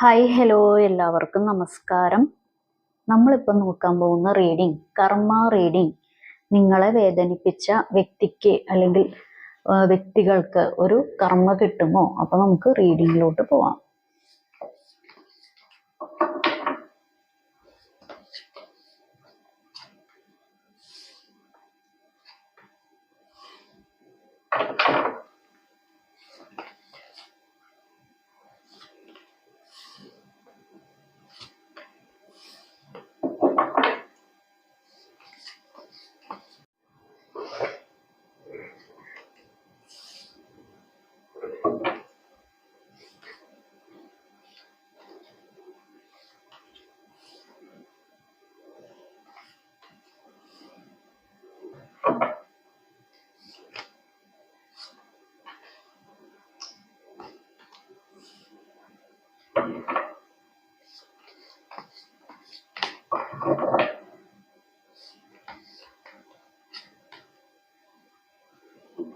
Hi hello എല്ലാവർക്കും നമസ്കാരം. നമ്മളിപ്പോൾ നോക്കാൻ പോകുന്ന റീഡിംഗ് കർമ്മ റീഡിംഗ് നിങ്ങളെ വേദനിപ്പിച്ച വ്യക്തിക്ക് അല്ലെങ്കിൽ വ്യക്തികൾക്ക് ഒരു കർമ്മ കിട്ടുമോ? അപ്പോൾ നമുക്ക് റീഡിങ്ങിലോട്ട് പോവാം.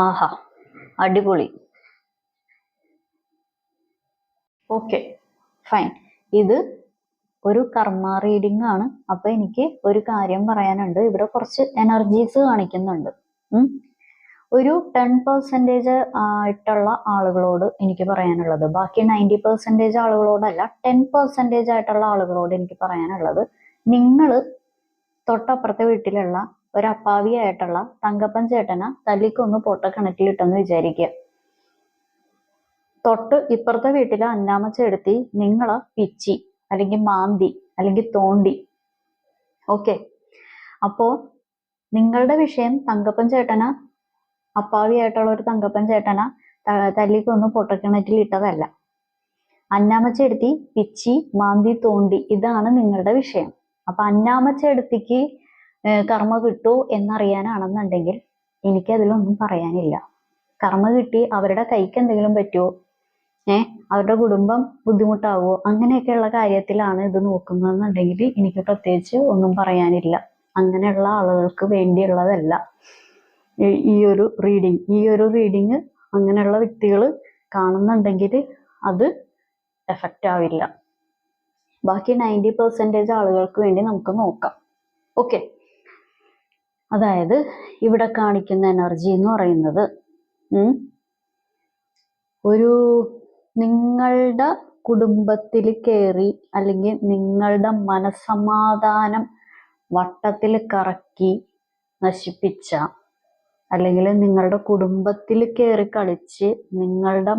ആഹാ അടിപൊളി. Okay fine. ഇത് ഒരു കർമ്മ റീഡിംഗ് ആണ്. അപ്പൊ എനിക്ക് ഒരു കാര്യം പറയാനുണ്ട്. ഇവിടെ കുറച്ച് എനർജീസ് കാണിക്കുന്നുണ്ട്. ഒരു ടെൻ പെർസെന്റേജ് ആയിട്ടുള്ള ആളുകളോട് എനിക്ക് പറയാനുള്ളത്. ബാക്കി നയന്റി പെർസെന്റേജ് ആളുകളോടല്ല ടെൻ പെർസെന്റേജ് ആയിട്ടുള്ള ആളുകളോട് എനിക്ക് പറയാനുള്ളത്. നിങ്ങൾ തൊട്ടപ്പുറത്തെ വീട്ടിലുള്ള ഒരു അപ്പാവിയായിട്ടുള്ള തങ്കപ്പൻ ചേട്ടനെ തല്ലിക്കൊന്ന് പൊട്ടക്കിണറ്റിലിട്ടെന്ന് വിചാരിക്കുക തൊട്ട് ഇപ്പുറത്തെ വീട്ടിലെ അന്നാമച്ചെടുത്തി നിങ്ങളെ പിച്ചി അല്ലെങ്കിൽ മാന്തി അല്ലെങ്കിൽ തോണ്ടി. ഓക്കെ. അപ്പോ നിങ്ങളുടെ വിഷയം തങ്കപ്പൻ ചേട്ടന അപ്പാവിയായിട്ടുള്ള ഒരു തങ്കപ്പൻ ചേട്ടന തല്ലിക്കൊന്ന് പൊട്ടക്കിണറ്റിൽ ഇട്ടതല്ല അന്നാമച്ചെടുത്തി പിച്ചി മാന്തി തോണ്ടി ഇതാണ് നിങ്ങളുടെ വിഷയം. അപ്പൊ അന്നാമച്ചെടുത്തിക്ക് കർമ്മ കിട്ടൂ എന്നറിയാനാണെന്നുണ്ടെങ്കിൽ എനിക്കതിലൊന്നും പറയാനില്ല. കർമ്മ കിട്ടി അവരുടെ കൈക്ക് എന്തെങ്കിലും പറ്റുമോ ഏ അവരുടെ കുടുംബം ബുദ്ധിമുട്ടാവോ? അങ്ങനെയൊക്കെയുള്ള കാര്യത്തിലാണ് ഇത് നോക്കുന്നതെന്നുണ്ടെങ്കിൽ എനിക്ക് പ്രത്യേകിച്ച് ഒന്നും പറയാനില്ല. അങ്ങനെയുള്ള ആളുകൾക്ക് വേണ്ടിയുള്ളതല്ല. ഈ ഒരു റീഡിങ് ഈ ഒരു റീഡിങ് അങ്ങനെയുള്ള വ്യക്തികൾ കാണുന്നുണ്ടെങ്കിൽ അത് എഫക്റ്റ് ആവില്ല. ബാക്കി നയന്റി പെർസെന്റേജ് ആളുകൾക്ക് വേണ്ടി നമുക്ക് നോക്കാം. ഓക്കെ അതായത് ഇവിടെ കാണിക്കുന്ന എനർജി എന്ന് പറയുന്നത് ഒരു നിങ്ങളുടെ കുടുംബത്തിൽ കയറി അല്ലെങ്കിൽ നിങ്ങളുടെ മനസമാധാനം വട്ടത്തിൽ കറക്കി നശിപ്പിച്ച അല്ലെങ്കിൽ നിങ്ങളുടെ കുടുംബത്തിൽ കയറി കളിച്ച് നിങ്ങളുടെ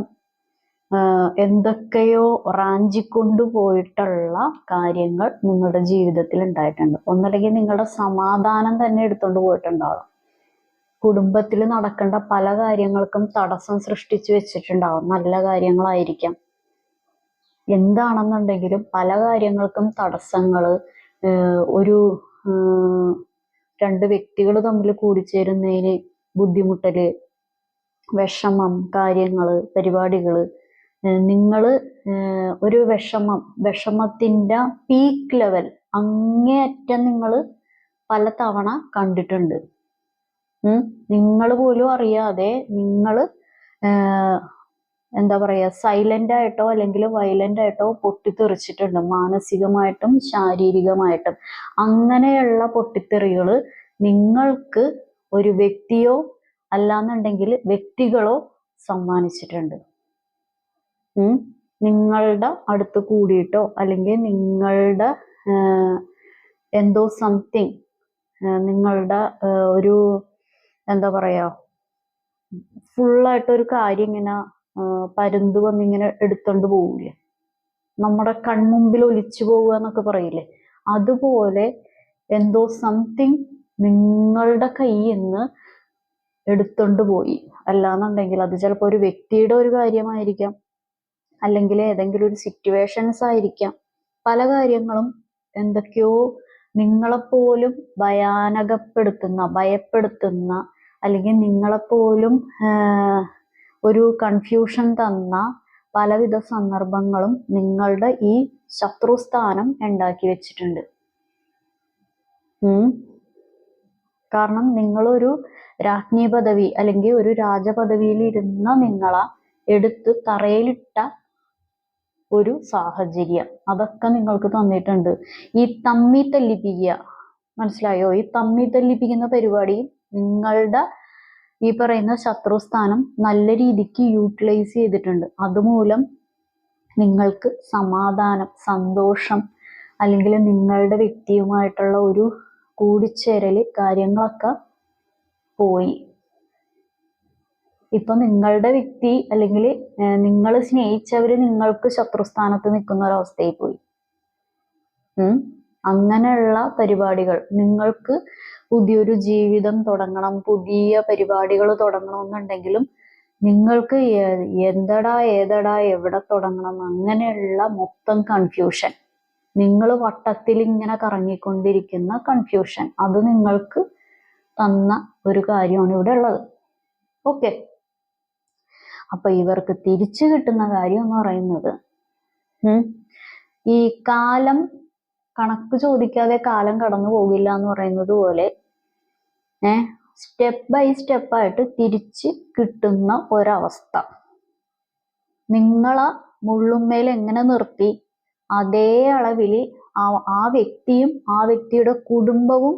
എന്തൊക്കെയോ റാഞ്ചിക്കൊണ്ടു പോയിട്ടുള്ള കാര്യങ്ങൾ നിങ്ങളുടെ ജീവിതത്തിൽ ഉണ്ടായിട്ടുണ്ട്. ഒന്നല്ലെങ്കിൽ നിങ്ങളുടെ സമാധാനം തന്നെ എടുത്തുകൊണ്ട് പോയിട്ടുണ്ടാവാം. കുടുംബത്തിൽ നടക്കേണ്ട പല കാര്യങ്ങൾക്കും തടസ്സം സൃഷ്ടിച്ചു വെച്ചിട്ടുണ്ടാവും. നല്ല കാര്യങ്ങളായിരിക്കാം. എന്താണെന്നുണ്ടെങ്കിലും പല കാര്യങ്ങൾക്കും തടസ്സങ്ങൾ ഒരു രണ്ട് വ്യക്തികൾ തമ്മിൽ കൂടിച്ചേരുന്നതിന് ബുദ്ധിമുട്ടൽ വിഷമം കാര്യങ്ങൾ പരിപാടികൾ നിങ്ങൾ ഒരു വിഷമം വിഷമത്തിന്റെ പീക്ക് ലെവൽ അങ്ങേയറ്റം നിങ്ങൾ പല തവണ കണ്ടിട്ടുണ്ട് നിങ്ങൾ പോലും അറിയാതെ നിങ്ങൾ എന്താ പറയുക സൈലന്റ് ആയിട്ടോ അല്ലെങ്കിൽ വയലന്റ് ആയിട്ടോ പൊട്ടിത്തെറിച്ചിട്ടുണ്ട്. മാനസികമായിട്ടും ശാരീരികമായിട്ടും. അങ്ങനെയുള്ള പൊട്ടിത്തെറികൾ നിങ്ങൾക്ക് ഒരു വ്യക്തിയോ അല്ലാന്നുണ്ടെങ്കിൽ വ്യക്തികളോ സമ്മാനിച്ചിട്ടുണ്ട്. നിങ്ങളുടെ അടുത്ത് കൂടിയിട്ടോ അല്ലെങ്കിൽ നിങ്ങളുടെ എന്തോ സംതിങ് നിങ്ങളുടെ ഒരു എന്താ പറയാ ഫുള്ളായിട്ടൊരു കാര്യം ഇങ്ങനെ പരുന്ത് വന്നിങ്ങനെ എടുത്തോണ്ട് പോവില്ലേ? നമ്മുടെ കൺമുമ്പിൽ ഒലിച്ചു പോവുക എന്നൊക്കെ പറയില്ലേ? അതുപോലെ എന്തോ സംതിങ് നിങ്ങളുടെ കയ്യിൽ നിന്ന് എടുത്തോണ്ട് പോയി. അല്ലാന്നുണ്ടെങ്കിൽ അത് ചിലപ്പോൾ ഒരു വ്യക്തിയുടെ ഒരു കാര്യമായിരിക്കാം. അല്ലെങ്കിൽ ഏതെങ്കിലും ഒരു സിറ്റുവേഷൻസ് ആയിരിക്കാം. പല കാര്യങ്ങളും എന്തൊക്കെയോ നിങ്ങളെപ്പോലും ഭയാനകപ്പെടുത്തുന്ന ഭയപ്പെടുത്തുന്ന അല്ലെങ്കിൽ നിങ്ങളെപ്പോലും ഒരു കൺഫ്യൂഷൻ തന്ന പലവിധ സന്ദർഭങ്ങളും നിങ്ങളുടെ ഈ ശത്രുസ്ഥാനം ഉണ്ടാക്കി വെച്ചിട്ടുണ്ട്. കാരണം നിങ്ങളൊരു രാജ്ഞി പദവി അല്ലെങ്കിൽ ഒരു രാജപദവിയിൽ ഇരുന്ന നിങ്ങളെ എടുത്ത് തറയിലിട്ട ഒരു സാഹചര്യം. അതൊക്കെ നിങ്ങൾക്ക് തന്നിട്ടുണ്ട്. ഈ തമ്മി തല്ലിപ്പിക്കുക. മനസ്സിലായോ? ഈ തമ്മി തല്ലിപ്പിക്കുന്ന പരിപാടി നിങ്ങളുടെ ഈ പറയുന്ന ശത്രുസ്ഥാനം നല്ല രീതിക്ക് യൂട്ടിലൈസ് ചെയ്തിട്ടുണ്ട്. അതുമൂലം നിങ്ങൾക്ക് സമാധാനം സന്തോഷം അല്ലെങ്കിൽ നിങ്ങളുടെ വ്യക്തിയുമായിട്ടുള്ള ഒരു കൂടിച്ചേരൽ കാര്യങ്ങളൊക്കെ പോയി. ഇപ്പൊ നിങ്ങളുടെ വ്യക്തി അല്ലെങ്കിൽ നിങ്ങൾ സ്നേഹിച്ചവര് നിങ്ങൾക്ക് ശത്രുസ്ഥാനത്ത് നിൽക്കുന്ന ഒരവസ്ഥയിൽ പോയി അങ്ങനെയുള്ള പരിപാടികൾ. നിങ്ങൾക്ക് പുതിയൊരു ജീവിതം തുടങ്ങണം പുതിയ പരിപാടികൾ തുടങ്ങണമെന്നുണ്ടെങ്കിലും നിങ്ങൾക്ക് എന്തടാ ഏതടാ എവിടെ തുടങ്ങണം അങ്ങനെയുള്ള മൊത്തം കൺഫ്യൂഷൻ നിങ്ങൾ വട്ടത്തിൽ ഇങ്ങനെ കറങ്ങിക്കൊണ്ടിരിക്കുന്ന കൺഫ്യൂഷൻ അത് നിങ്ങൾക്ക് തന്ന ഒരു കാര്യമാണ് ഇവിടെ ഉള്ളത്. ഓക്കെ അപ്പൊ ഇവർക്ക് തിരിച്ചു കിട്ടുന്ന കാര്യം എന്ന് പറയുന്നത് ഈ കാലം കണക്ക് ചോദിക്കാതെ കാലം കടന്നു പോകില്ല എന്ന് പറയുന്നത് പോലെ ഏർ സ്റ്റെപ്പ് ബൈ സ്റ്റെപ്പായിട്ട് തിരിച്ച് കിട്ടുന്ന ഒരവസ്ഥ. നിങ്ങളെ മുള്ളുമ്മേൽ എങ്ങനെ നിർത്തി അതേ അളവിൽ ആ ആ വ്യക്തിയും ആ വ്യക്തിയുടെ കുടുംബവും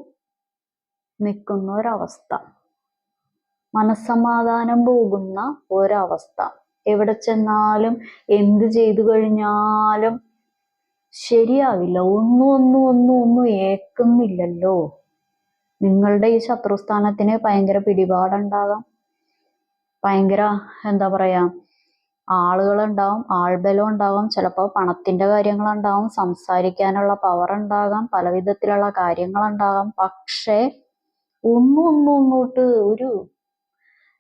നിൽക്കുന്ന ഒരവസ്ഥ. മനസ്സമാധാനം പോകുന്ന ഒരവസ്ഥ. എവിടെ ചെന്നാലും എന്ത് ചെയ്തു കഴിഞ്ഞാലും ശരിയാവില്ല. ഒന്നും ഒന്നും ഒന്നും ഒന്നും ഏക്കുന്നില്ലല്ലോ. നിങ്ങളുടെ ഈ ശത്രുസ്ഥാനത്തിന് ഭയങ്കര പിടിപാടുണ്ടാകാം. ഭയങ്കര എന്താ പറയാ ആളുകളുണ്ടാവും ആൾബലം ഉണ്ടാവും ചിലപ്പോൾ പണത്തിന്റെ കാര്യങ്ങളുണ്ടാവും സംസാരിക്കാനുള്ള പവർ ഉണ്ടാകാം പല വിധത്തിലുള്ള കാര്യങ്ങളുണ്ടാകാം. പക്ഷേ ഒന്നും ഒന്നും അങ്ങോട്ട് ഒരു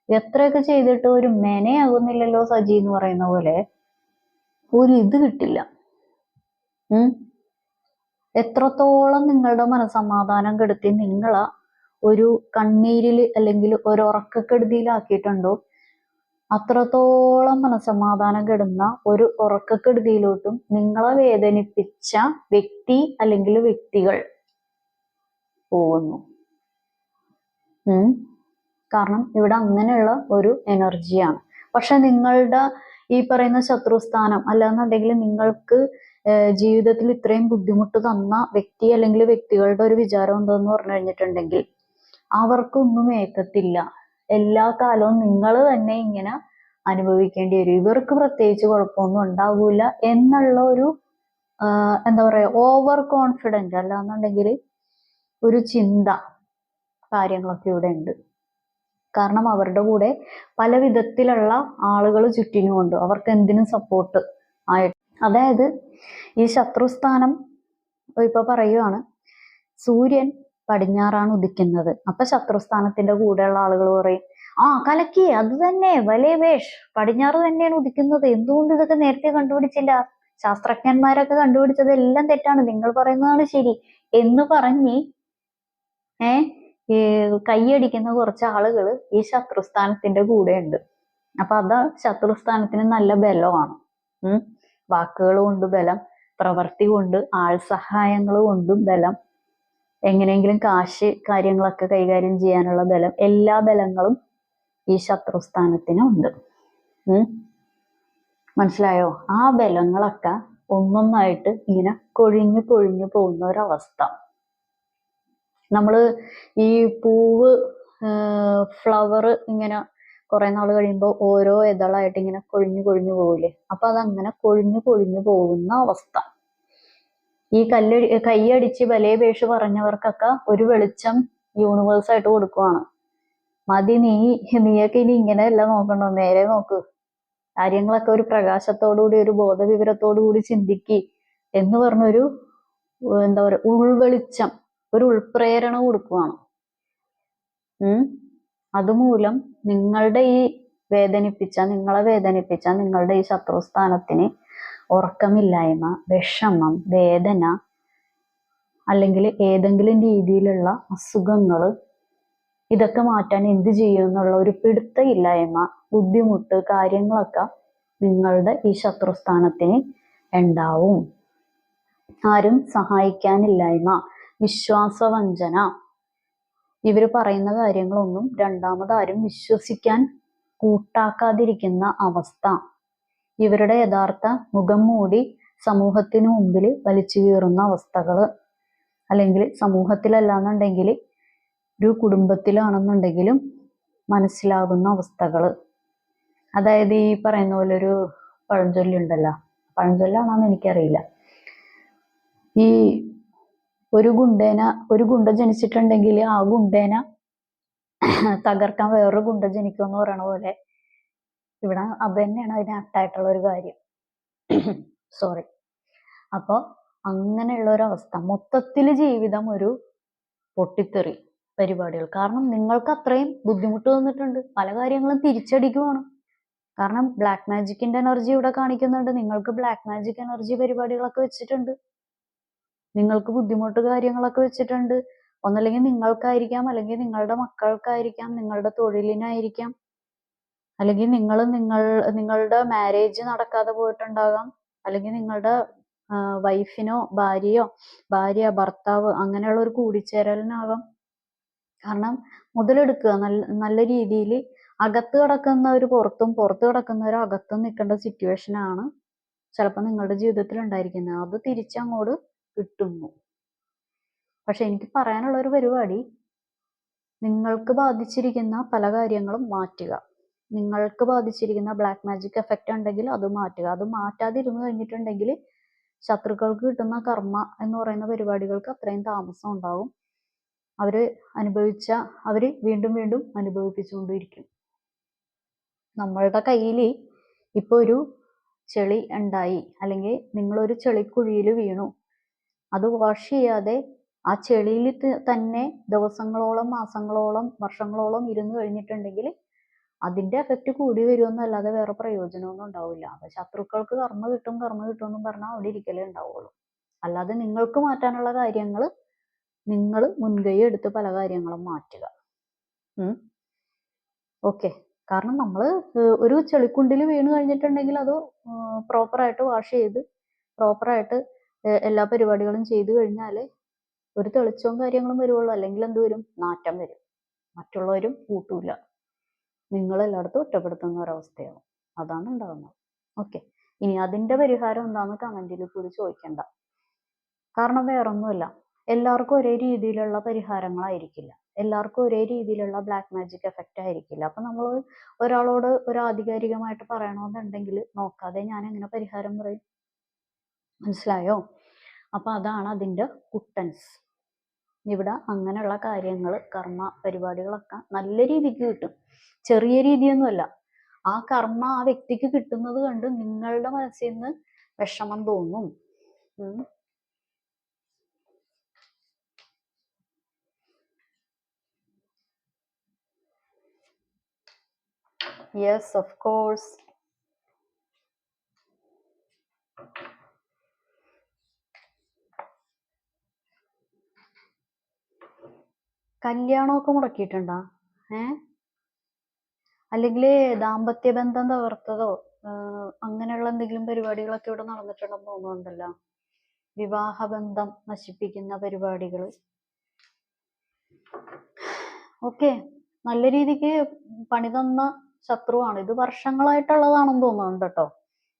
എത്രയൊക്കെ ചെയ്തിട്ട് ഒരു മെനയാകുന്നില്ലല്ലോ സജി എന്ന് പറയുന്ന പോലെ ഒരു ഇത് കിട്ടില്ല. ഉം? എത്രത്തോളം നിങ്ങളുടെ മനസമാധാനം കെടുത്തി നിങ്ങളെ ഒരു കണ്ണീരിൽ അല്ലെങ്കിൽ ഒരു ഉറക്കക്കെടുതിയിലാക്കിയിട്ടുണ്ടോ അത്രത്തോളം മനസമാധാനം കെടുന്ന ഒരു ഉറക്കക്കെടുതിയിലോട്ടും നിങ്ങളെ വേദനിപ്പിച്ച വ്യക്തി അല്ലെങ്കിൽ വ്യക്തികൾ പോകുന്നു. ഉം? കാരണം ഇവിടെ അങ്ങനെയുള്ള ഒരു എനർജിയാണ് പക്ഷെ നിങ്ങളുടെ ഈ പറയുന്ന ശത്രുസ്ഥാനം അല്ലാന്നുണ്ടെങ്കിൽ നിങ്ങൾക്ക് ജീവിതത്തിൽ ഇത്രയും ബുദ്ധിമുട്ട് തന്ന വ്യക്തി അല്ലെങ്കിൽ വ്യക്തികളുടെ ഒരു വിചാരം എന്താന്ന് പറഞ്ഞു കഴിഞ്ഞിട്ടുണ്ടെങ്കിൽ അവർക്കൊന്നും ഏക്കത്തില്ല. എല്ലാ കാലവും നിങ്ങൾ തന്നെ ഇങ്ങനെ അനുഭവിക്കേണ്ടി വരും. ഇവർക്ക് പ്രത്യേകിച്ച് കുഴപ്പമൊന്നും ഉണ്ടാവില്ല എന്നുള്ള ഒരു എന്താ പറയാ ഓവർ കോൺഫിഡന്റ് അല്ലാന്നുണ്ടെങ്കിൽ ഒരു ചിന്ത കാര്യങ്ങളൊക്കെ ഇവിടെ ഉണ്ട്. കാരണം അവരുടെ കൂടെ പല വിധത്തിലുള്ള ആളുകൾ ചുറ്റിനുമുണ്ട്. അവർക്ക് എന്തിനും സപ്പോർട്ട് ആയിട്ട് അതായത് ഈ ശത്രുസ്ഥാനം ഇപ്പൊ പറയുവാണ് സൂര്യൻ പടിഞ്ഞാറാണ് ഉദിക്കുന്നത്. അപ്പൊ ശത്രുസ്ഥാനത്തിന്റെ കൂടെയുള്ള ആളുകൾ പറയും ആ കലക്കി അത് തന്നെ വലിയ വേഷ് പടിഞ്ഞാറ് തന്നെയാണ് ഉദിക്കുന്നത്. എന്തുകൊണ്ട് ഇതൊക്കെ നേരത്തെ കണ്ടുപിടിച്ചില്ല? ശാസ്ത്രജ്ഞന്മാരൊക്കെ കണ്ടുപിടിച്ചത് എല്ലാം തെറ്റാണ്. നിങ്ങൾ പറയുന്നതാണ് ശരി. എന്ന് പറഞ്ഞ് ഏ ഈ കൈയടിക്കുന്ന കുറച്ച് ആളുകൾ ഈ ശത്രുസ്ഥാനത്തിന്റെ കൂടെ ഉണ്ട് അപ്പൊ അത് ശത്രുസ്ഥാനത്തിന് നല്ല ബലമാണ്. ഉം. വാക്കുകൾ കൊണ്ട് ബലം പ്രവൃത്തി കൊണ്ട് ആൾ സഹായങ്ങൾ കൊണ്ടും ബലം എങ്ങനെയെങ്കിലും കാശ് കാര്യങ്ങളൊക്കെ കൈകാര്യം ചെയ്യാനുള്ള ബലം എല്ലാ ബലങ്ങളും ഈ ശത്രുസ്ഥാനത്തിന് ഉണ്ട്. ഉം. മനസ്സിലായോ? ആ ബലങ്ങളൊക്കെ ഒന്നൊന്നായിട്ട് ഇങ്ങനെ കൊഴിഞ്ഞു കൊഴിഞ്ഞു പോകുന്ന ഒരവസ്ഥ. നമ്മൾ ഈ പൂവ് ഫ്ലവർ ഇങ്ങനെ കുറെ നാൾ കഴിയുമ്പോൾ ഓരോ ഇതളായിട്ട് ഇങ്ങനെ കൊഴിഞ്ഞു കൊഴിഞ്ഞു പോകില്ലേ അപ്പൊ അതങ്ങനെ കൊഴിഞ്ഞു കൊഴിഞ്ഞു പോകുന്ന അവസ്ഥ. ഈ കല്ലടി കൈയടിച്ച് ബലേപേഷ് പറഞ്ഞവർക്കൊക്കെ ഒരു വെളിച്ചം യൂണിവേഴ്സ് ആയിട്ട് കൊടുക്കുവാണ്. മതി നീ നീയൊക്കെ ഇനി ഇങ്ങനെയല്ല നോക്കണ്ടോ നേരെ നോക്ക്. കാര്യങ്ങളൊക്കെ ഒരു പ്രകാശത്തോടുകൂടി ഒരു ബോധവിവരത്തോടു കൂടി ചിന്തിക്ക് എന്ന് പറഞ്ഞൊരു എന്താ പറയുക ഉൾവെളിച്ചം. ഒരു ഉൾപ്രേരണ കൊടുക്കുവാണ്. ഉം? അതുമൂലം നിങ്ങളുടെ ഈ വേദനിപ്പിച്ച നിങ്ങളെ വേദനിപ്പിച്ച നിങ്ങളുടെ ഈ ശത്രുസ്ഥാനത്തിന് ഉറക്കമില്ലായ്മ വിഷമം വേദന അല്ലെങ്കിൽ ഏതെങ്കിലും രീതിയിലുള്ള അസുഖങ്ങൾ ഇതൊക്കെ മാറ്റാൻ എന്ത് ചെയ്യും എന്നുള്ള ഒരു പിടുത്തമില്ലായ്മ ബുദ്ധിമുട്ട് കാര്യങ്ങളൊക്കെ നിങ്ങളുടെ ഈ ശത്രുസ്ഥാനത്തിന് ഉണ്ടാവും. ആരും സഹായിക്കാനില്ലായ്മ വിശ്വാസവഞ്ചന. ഇവർ പറയുന്ന കാര്യങ്ങളൊന്നും രണ്ടാമതാരും വിശ്വസിക്കാൻ കൂട്ടാക്കാതിരിക്കുന്ന അവസ്ഥ. ഇവരുടെ യഥാർത്ഥ മുഖം മൂടി സമൂഹത്തിന് മുമ്പിൽ വലിച്ചു കീറുന്ന അവസ്ഥകൾ അല്ലെങ്കിൽ സമൂഹത്തിലല്ലാന്നുണ്ടെങ്കിൽ ഒരു കുടുംബത്തിലാണെന്നുണ്ടെങ്കിലും മനസ്സിലാകുന്ന അവസ്ഥകൾ അതായത് ഈ പറയുന്ന പോലെ ഒരു പഴഞ്ചൊല്ലുണ്ടല്ലോ. പഴഞ്ചൊല്ലാണോന്ന് എനിക്കറിയില്ല. ഈ ഒരു ഗുണ്ടേന ഒരു ഗുണ്ട ജനിച്ചിട്ടുണ്ടെങ്കിൽ ആ ഗുണ്ടേന തകർക്കാൻ വേറൊരു ഗുണ്ട ജനിക്കുമെന്ന് പറയണ പോലെ ഇവിടെ അത് തന്നെയാണ് അതിന് അട്ടായിട്ടുള്ള ഒരു കാര്യം. സോറി അപ്പോൾ അങ്ങനെയുള്ള ഒരു അവസ്ഥ മൊത്തത്തിൽ ജീവിതം ഒരു പൊട്ടിത്തെറി പരിപാടികൾ. കാരണം നിങ്ങൾക്ക് അത്രയും ബുദ്ധിമുട്ട് വന്നിട്ടുണ്ട്. പല കാര്യങ്ങളും തിരിച്ചടിക്കുവാണ്. കാരണം ബ്ലാക്ക് മാജിക്കിന്റെ എനർജി ഇവിടെ കാണിക്കുന്നുണ്ട്. നിങ്ങൾക്ക് ബ്ലാക്ക് മാജിക് എനർജി പരിപാടികളൊക്കെ വെച്ചിട്ടുണ്ട്. നിങ്ങൾക്ക് ബുദ്ധിമുട്ട് കാര്യങ്ങളൊക്കെ വെച്ചിട്ടുണ്ട്. ഒന്നല്ലെങ്കിൽ നിങ്ങൾക്കായിരിക്കാം അല്ലെങ്കിൽ നിങ്ങളുടെ മക്കൾക്കായിരിക്കാം നിങ്ങളുടെ തൊഴിലിനായിരിക്കാം അല്ലെങ്കിൽ നിങ്ങൾ നിങ്ങൾ നിങ്ങളുടെ മാരേജ് നടക്കാതെ പോയിട്ടുണ്ടാകാം അല്ലെങ്കിൽ നിങ്ങളുടെ വൈഫിനോ ഭാര്യയോ ഭാര്യ ഭർത്താവ് അങ്ങനെയുള്ള ഒരു കൂടിച്ചേരലിനാകാം. കാരണം മുതലെടുക്കുക നല്ല നല്ല രീതിയിൽ അകത്ത് കിടക്കുന്നവർ പുറത്തും പുറത്ത് കിടക്കുന്നവർ അകത്തും നിൽക്കേണ്ട സിറ്റുവേഷൻ ആണ് ചിലപ്പോൾ നിങ്ങളുടെ ജീവിതത്തിൽ ഉണ്ടായിരിക്കുന്നത്. അത് തിരിച്ചങ്ങോട്ട് കിട്ടുന്നു. പക്ഷെ എനിക്ക് പറയാനുള്ള ഒരു പരിപാടി. നിങ്ങൾക്ക് ബാധിച്ചിരിക്കുന്ന പല കാര്യങ്ങളും മാറ്റുക. നിങ്ങൾക്ക് ബാധിച്ചിരിക്കുന്ന ബ്ലാക്ക് മാജിക് എഫക്റ്റ് ഉണ്ടെങ്കിൽ അത് മാറ്റുക. അത് മാറ്റാതിരുന്നു കഴിഞ്ഞിട്ടുണ്ടെങ്കിൽ ശത്രുക്കൾക്ക് കിട്ടുന്ന കർമ്മ എന്ന് പറയുന്ന പരിപാടികൾക്ക് അത്രയും താമസം ഉണ്ടാവും. അവർ അനുഭവിച്ച അവർ വീണ്ടും വീണ്ടും അനുഭവിപ്പിച്ചുകൊണ്ടിരിക്കും. നമ്മളുടെ കയ്യിൽ ഇപ്പോൾ ഒരു ചെളി ഉണ്ടായി. അല്ലെങ്കിൽ നിങ്ങളൊരു ചെളിക്കുഴിയിൽ വീണു. അത് വാഷ് ചെയ്യാതെ ആ ചെളിയിൽ തന്നെ ദിവസങ്ങളോളം മാസങ്ങളോളം വർഷങ്ങളോളം ഇരുന്ന് കഴിഞ്ഞിട്ടുണ്ടെങ്കിൽ അതിന്റെ എഫക്റ്റ് കൂടി വരുമെന്നല്ലാതെ വേറെ പ്രയോജനമൊന്നും ഉണ്ടാവില്ല. അപ്പൊ ശത്രുക്കൾക്ക് കർമ്മ കിട്ടും കർമ്മ കിട്ടും എന്നും പറഞ്ഞാൽ അവിടെ ഇരിക്കലേ ഉണ്ടാവുള്ളൂ. അല്ലാതെ നിങ്ങൾക്ക് മാറ്റാനുള്ള കാര്യങ്ങൾ നിങ്ങൾ മുൻകൈ എടുത്ത് പല കാര്യങ്ങളും മാറ്റുക. ഓക്കെ. കാരണം നമ്മൾ ഒരു ചെളിക്കുണ്ടിൽ വീണ് കഴിഞ്ഞിട്ടുണ്ടെങ്കിൽ അത് പ്രോപ്പറായിട്ട് വാഷ് ചെയ്ത് പ്രോപ്പറായിട്ട് എല്ലാ പരിപാടികളും ചെയ്തു കഴിഞ്ഞാൽ ഒരു തെളിച്ചവും കാര്യങ്ങളും വരുവുള്ളൂ. അല്ലെങ്കിൽ എന്ത് വരും? നാറ്റം വരും. മറ്റുള്ളവരും കൂട്ടൂല. നിങ്ങൾ എല്ലായിടത്തും ഒറ്റപ്പെടുത്തുന്ന ഒരവസ്ഥയാവും അതാണ് ഉണ്ടാകുന്നത് ഓക്കെ. ഇനി അതിന്റെ പരിഹാരം എന്താന്ന് കമന്റിൽ കൂടി ചോദിക്കണ്ട. കാരണം വേറൊന്നുമല്ല. എല്ലാവർക്കും ഒരേ രീതിയിലുള്ള പരിഹാരങ്ങളായിരിക്കില്ല. എല്ലാവർക്കും ഒരേ രീതിയിലുള്ള ബ്ലാക്ക് മാജിക് എഫക്റ്റ് ആയിരിക്കില്ല. അപ്പൊ നമ്മൾ ഒരാളോട് ഒരു ആധികാരികമായിട്ട് പറയണമെന്നുണ്ടെങ്കിൽ നോക്കാതെ ഞാൻ എങ്ങനെ പരിഹാരം പറയും? മനസ്സിലായോ? അപ്പൊ അതാണ് അതിന്റെ കുട്ടൻസ്. ഇവിടെ അങ്ങനെയുള്ള കാര്യങ്ങൾ കർമ്മ പരിപാടികളൊക്കെ നല്ല രീതിക്ക് കിട്ടും. ചെറിയ രീതിയൊന്നുമല്ല. ആ കർമ്മ ആ വ്യക്തിക്ക് കിട്ടുന്നത് കണ്ട് നിങ്ങളുടെ മനസ്സിൽ നിന്ന് വിഷമം തോന്നും. യെസ് ഓഫ് കോഴ്സ് കല്യാണമൊക്കെ മുടക്കിയിട്ടുണ്ടോ? ഏ? അല്ലെങ്കിൽ ദാമ്പത്യ ബന്ധം തകർത്തതോ അങ്ങനെയുള്ള എന്തെങ്കിലും പരിപാടികളൊക്കെ ഇവിടെ നടന്നിട്ടുണ്ടെന്ന് തോന്നുന്നുണ്ടല്ലോ. വിവാഹബന്ധം നശിപ്പിക്കുന്ന പരിപാടികൾ ഓക്കെ. നല്ല രീതിക്ക് പണി തന്ന ശത്രുവാണ്. ഇത് വർഷങ്ങളായിട്ടുള്ളതാണെന്ന് തോന്നുന്നുണ്ട് കേട്ടോ.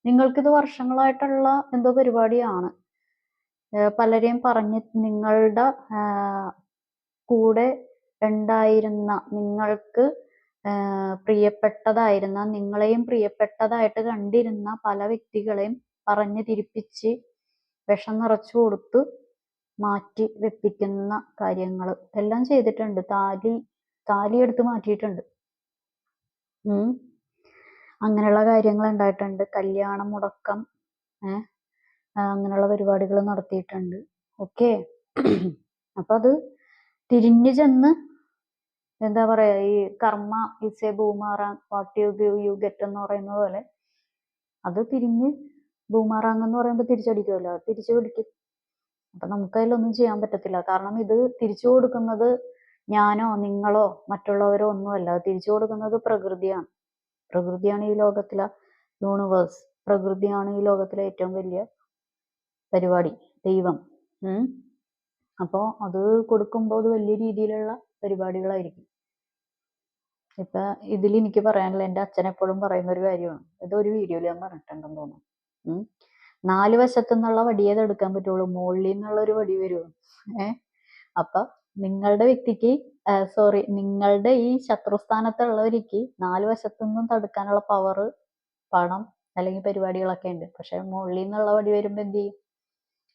നിങ്ങൾക്കിത് വർഷങ്ങളായിട്ടുള്ള എന്തോ പരിപാടിയാണ്. പലരെയും പറഞ്ഞ് നിങ്ങളുടെ കൂടെ ഉണ്ടായിരുന്ന നിങ്ങൾക്ക് പ്രിയപ്പെട്ടതായിരുന്ന നിങ്ങളെയും പ്രിയപ്പെട്ടതായിട്ട് കണ്ടിരുന്ന പല വ്യക്തികളെയും പറഞ്ഞു തിരിപ്പിച്ച് വിഷം നിറച്ചു കൊടുത്ത് മാറ്റി വെപ്പിക്കുന്ന കാര്യങ്ങൾ എല്ലാം ചെയ്തിട്ടുണ്ട്. താലി താലി എടുത്ത് മാറ്റിയിട്ടുണ്ട്. അങ്ങനെയുള്ള കാര്യങ്ങൾ ഉണ്ടായിട്ടുണ്ട്. കല്യാണം മുടക്കം ഏഹ് അങ്ങനെയുള്ള പരിപാടികൾ നടത്തിയിട്ടുണ്ട്. ഓക്കെ. അപ്പൊ അത് തിരിഞ്ഞു ചെന്ന് എന്താ പറയാ ഈ karma is a boomerang what you give you get എന്ന് പറയുന്ന പോലെ അത് തിരിഞ്ഞ് ബൂമാറാങ് എന്ന് പറയുമ്പോൾ തിരിച്ചടിക്കുമല്ലോ അത് തിരിച്ചു പിടിക്കും. അപ്പൊ നമുക്ക് അതിലൊന്നും ചെയ്യാൻ പറ്റത്തില്ല. കാരണം ഇത് തിരിച്ചു കൊടുക്കുന്നത് ഞാനോ നിങ്ങളോ മറ്റുള്ളവരോ ഒന്നുമല്ല. അത് തിരിച്ചു കൊടുക്കുന്നത് പ്രകൃതിയാണ്. പ്രകൃതിയാണ് ഈ ലോകത്തിലെ യൂണിവേഴ്സ് പ്രകൃതിയാണ് ഈ ലോകത്തിലെ ഏറ്റവും വലിയ പരിപാടി. ദൈവം. അപ്പോ അത് കൊടുക്കുമ്പോൾ അത് വലിയ രീതിയിലുള്ള പരിപാടികളായിരിക്കും. ഇപ്പൊ ഇതിൽ എനിക്ക് പറയാനുള്ള എന്റെ അച്ഛൻ എപ്പോഴും പറയുന്ന ഒരു കാര്യമാണ്. ഇത് ഒരു വീഡിയോയിൽ ഞാൻ പറഞ്ഞിട്ടുണ്ടെന്ന് തോന്നുന്നു. നാല് വശത്തു നിന്നുള്ള വടിയേ ഇത് എടുക്കാൻ പറ്റുള്ളൂ? മുകളിൽ നിന്നുള്ള ഒരു വടി വരുമോ ഏർ അപ്പൊ നിങ്ങളുടെ വ്യക്തിക്ക് സോറി നിങ്ങളുടെ ഈ ശത്രുസ്ഥാനത്തുള്ളവർക്ക് നാല് വശത്തു നിന്നും തടുക്കാനുള്ള പവർ പണം അല്ലെങ്കിൽ പരിപാടികളൊക്കെ ഉണ്ട്. പക്ഷെ മുകളിൽ നിന്നുള്ള വടി വരുമ്പോ എന്ത് ചെയ്യും?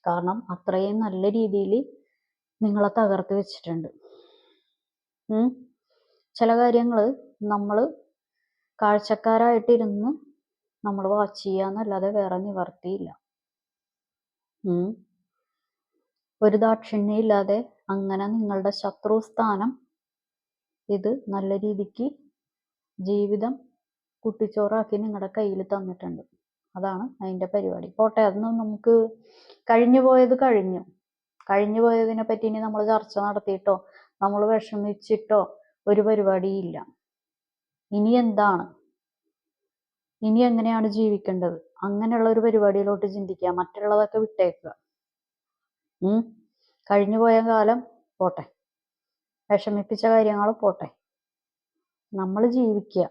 കാരണം അത്രയും നല്ല രീതിയിൽ നിങ്ങളെ തകർത്ത് വെച്ചിട്ടുണ്ട്. ചില കാര്യങ്ങൾ നമ്മൾ കാഴ്ചക്കാരായിട്ടിരുന്ന് നമ്മൾ വാച്ച് ചെയ്യാന്നല്ലാതെ വേറെ നിവർത്തിയില്ല. ഒരു ദാക്ഷിണ്യമില്ലാതെ അങ്ങനെ നിങ്ങളുടെ ശത്രു സ്ഥാനം ഇത് നല്ല രീതിക്ക് ജീവിതം കുട്ടിച്ചോറാക്കി നിങ്ങളുടെ കയ്യിൽ തന്നിട്ടുണ്ട്. അതാണ് അതിന്റെ പരിപാടി. പോട്ടെ അതൊന്നും നമുക്ക് കഴിഞ്ഞു പോയത് കഴിഞ്ഞു. കഴിഞ്ഞു പോയതിനെ പറ്റി ഇനി നമ്മൾ ചർച്ച നടത്തിയിട്ടോ നമ്മൾ വിഷമിച്ചിട്ടോ ഒരു പരിപാടിയില്ല. ഇനി എന്താണ്? ഇനി എങ്ങനെയാണ് ജീവിക്കേണ്ടത്? അങ്ങനെയുള്ള ഒരു പരിപാടിയിലോട്ട് ചിന്തിക്കുക മറ്റുള്ളതൊക്കെ വിട്ടേക്കുക. കഴിഞ്ഞു പോയ കാലം പോട്ടെ. വിഷമിപ്പിച്ച കാര്യങ്ങൾ പോട്ടെ. നമ്മൾ ജീവിക്കുക.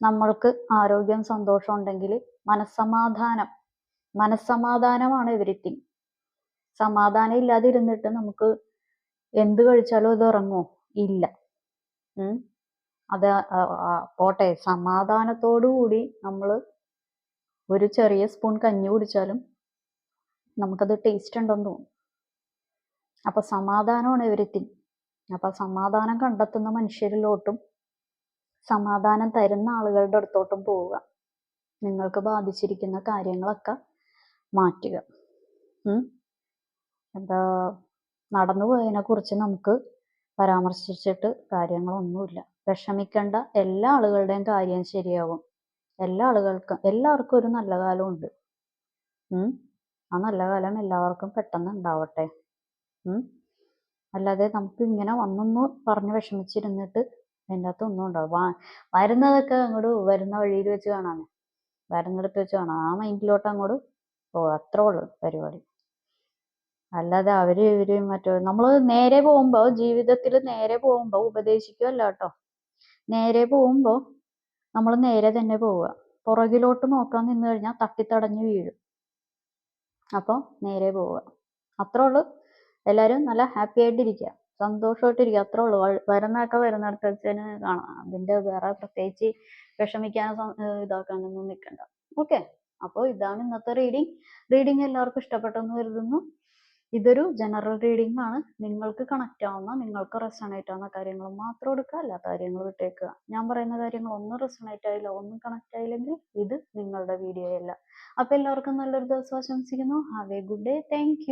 നമ്മൾക്ക് ആരോഗ്യം സന്തോഷം ഉണ്ടെങ്കിൽ മനസ്സമാധാനം. മനസ്സമാധാനമാണ് എവരിത്തിങ് സമാധാനം ഇല്ലാതെ ഇരുന്നിട്ട് നമുക്ക് എന്ത് കഴിച്ചാലും അത് ഇറങ്ങുമോ ഇല്ല. അത് പോട്ടെ. സമാധാനത്തോടു കൂടി നമ്മൾ ഒരു ചെറിയ സ്പൂൺ കഞ്ഞി കുടിച്ചാലും നമുക്കത് ടേസ്റ്റ് ഉണ്ടെന്ന് തോന്നും. അപ്പൊ സമാധാനമാണ് എവരിത്തിങ് അപ്പൊ സമാധാനം കണ്ടെത്തുന്ന മനുഷ്യരിലോട്ടും സമാധാനം തരുന്ന ആളുകളുടെ അടുത്തോട്ടും പോവുക. നിങ്ങൾക്ക് ബാധിച്ചിരിക്കുന്ന കാര്യങ്ങളൊക്കെ മാറ്റുക. എന്താ നടന്നു പോയതിനെ കുറിച്ച് നമുക്ക് പരാമർശിച്ചിട്ട് കാര്യങ്ങളൊന്നുമില്ല. വിഷമിക്കേണ്ട. എല്ലാ ആളുകളുടെയും കാര്യം ശരിയാവും. എല്ലാ ആളുകൾക്കും എല്ലാവർക്കും ഒരു നല്ല കാലമുണ്ട്. ഉം? ആ നല്ല കാലം എല്ലാവർക്കും പെട്ടെന്ന് ഉണ്ടാവട്ടെ. അല്ലാതെ നമുക്ക് ഇങ്ങനെ വന്നൊന്ന് പറഞ്ഞ് വിഷമിച്ചിരുന്നിട്ട് അതിന്റെ അകത്ത് ഒന്നും ഉണ്ടാവും വരുന്നതൊക്കെ അങ്ങോട്ട് വരുന്ന വഴിയിൽ വെച്ച് കാണാൻ വരുന്നിടത്ത് വെച്ച് കാണാം. ആ മൈൻഡിലോട്ട് അങ്ങോട്ട് ഓ അത്രേ ഉള്ളൂ പരിപാടി. അല്ലാതെ അവർ ഇവർ മറ്റോ നമ്മൾ നേരെ പോകുമ്പോ ജീവിതത്തിൽ നേരെ പോകുമ്പോ ഉപദേശിക്കുമല്ല കേട്ടോ നേരെ പോകുമ്പോ നമ്മൾ നേരെ തന്നെ പോവുക. പുറകിലോട്ട് നോക്കാൻ നിന്ന് കഴിഞ്ഞാൽ തട്ടിത്തടഞ്ഞു വീഴും. അപ്പോൾ നേരെ പോവുക. അത്രേ ഉള്ളൂ. എല്ലാരും നല്ല ഹാപ്പി ആയിട്ടിരിക്കുക. സന്തോഷമായിട്ടിരിക്കുക അത്രേ ഉള്ളൂ. വരുന്നതൊക്കെ വരുന്നിടത്ത് വെച്ച് തന്നെ കാണാം. അതിന്റെ വേറെ പ്രത്യേകിച്ച് വിഷമിക്കാനോ ഇതാക്കാനൊന്നും നിൽക്കണ്ട ഓക്കെ. അപ്പോൾ ഇതാണ് ഇന്നത്തെ റീഡിങ്. റീഡിങ് എല്ലാവർക്കും ഇഷ്ടപ്പെട്ടെന്ന് കരുതുന്നു. ഇതൊരു ജനറൽ റീഡിംഗ് ആണ്. നിങ്ങൾക്ക് കണക്ട് ആവുന്ന നിങ്ങൾക്ക് റെസണേറ്റ് ആവുന്ന കാര്യങ്ങൾ മാത്രം എടുക്കുക അല്ലാത്ത കാര്യങ്ങൾ വിട്ടേക്കുക. ഞാൻ പറയുന്ന കാര്യങ്ങൾ ഒന്നും റെസണേറ്റ് ആയില്ല ഒന്നും കണക്ട് ആയില്ലെങ്കിൽ ഇത് നിങ്ങളുടെ വീഡിയോ അല്ല. അപ്പൊ എല്ലാവർക്കും നല്ലൊരു ദിവസം ആശംസിക്കുന്നു. Have a good day thank